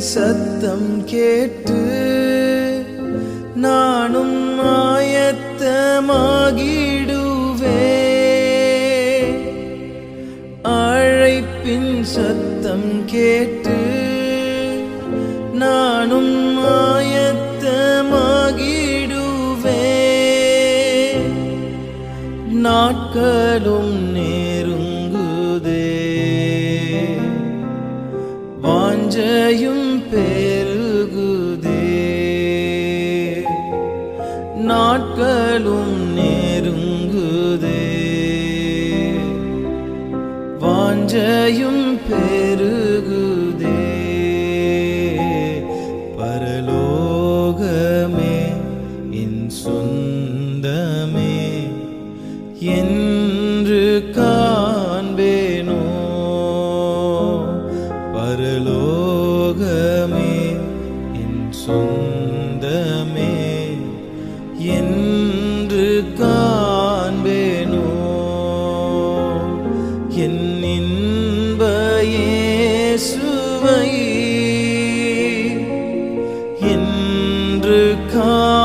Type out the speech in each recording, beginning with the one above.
சத்தம் கேட்டு நானும் ஆயத்தமாகிடுவே. அழைப்பின் சத்தம் கேட்டு நானும் ஆயத்தமாகிடுவே. நாட்களும் நே வாஞ்சையும் பெருகுதே. நாட்களும் நெருங்குதே. வாஞ்சையும் பெருகுதே. பரலோகமே என் சொந்தமே என் காண்பேனோ? என் இன்ப இயேசுவை என்று காண்பேனோ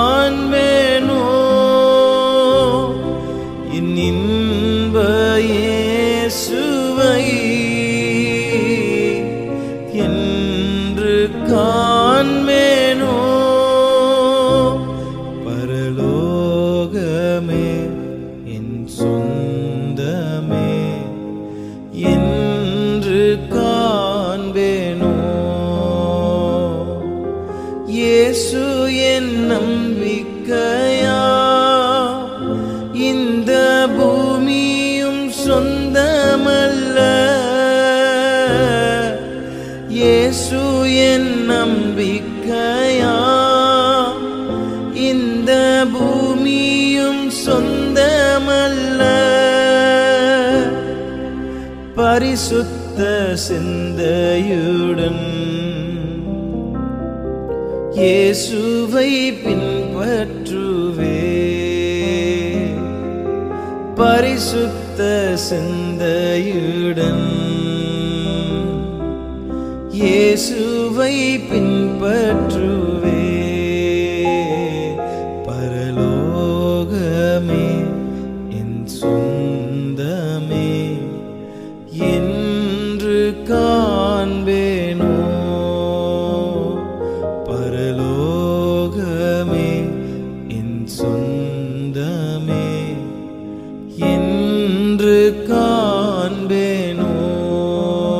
இயேசு என் நம்பிக்கையா? இந்த பூமியும் சொந்தமல்ல. இயேசு என் நம்பிக்கையா? இந்த பூமியும் சொந்தமல்ல. பரிசுத்த சிந்தையுடன் இயேசுவை பின்பற்றுவே பரிசுத்த சிந்தையுடன் இயேசுவை பின்பற்றுவே